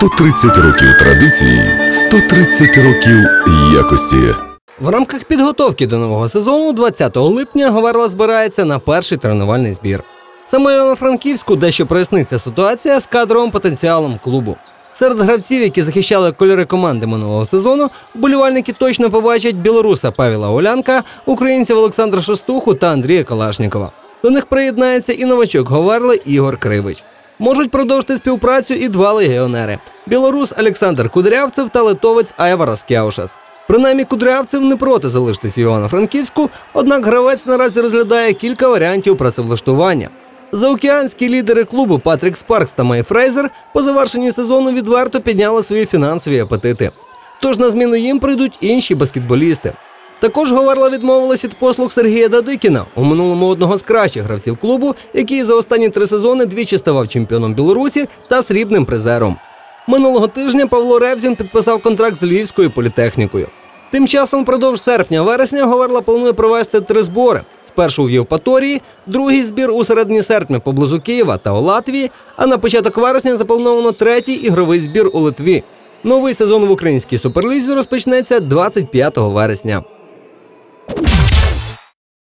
130 років традиції, 130 років якості. В рамках підготовки до нового сезону 20 липня Говерла збирається на перший тренувальний збір. Саме Івано-Франківську дещо проясниться ситуація з кадровим потенціалом клубу. Серед гравців, які захищали кольори команди минулого сезону, вболівальники точно побачать білоруса Павіла Олянка, українців Олександра Шестуху та Андрія Калашнікова. До них приєднається і новачок Говерли Ігор Кривич. Можуть продовжити співпрацю і два легіонери: білорус Олександр Кудрявцев та литовець Айварас Кяушас. Принаймні Кудрявцев не проти залишитись Івано-Франківську, однак гравець наразі розглядає кілька варіантів працевлаштування. Заокеанські лідери клубу Патрік Спаркс та Май Фрейзер по завершенні сезону відверто підняли свої фінансові апетити. Тож на зміну їм прийдуть інші баскетболісти. Також Говерла відмовилась від послуг Сергія Дадикіна, у минулому одного з кращих гравців клубу, який за останні три сезони двічі ставав чемпіоном Білорусі та срібним призером. Минулого тижня Павло Ревзін підписав контракт з Львівською політехнікою. Тим часом впродовж серпня-вересня Говерла планує провести три збори: спершу в Євпаторії, другий збір у середині серпня поблизу Києва та у Латвії. А на початок вересня заплановано третій ігровий збір у Литві. Новий сезон в українській суперлізі розпочнеться 25 вересня.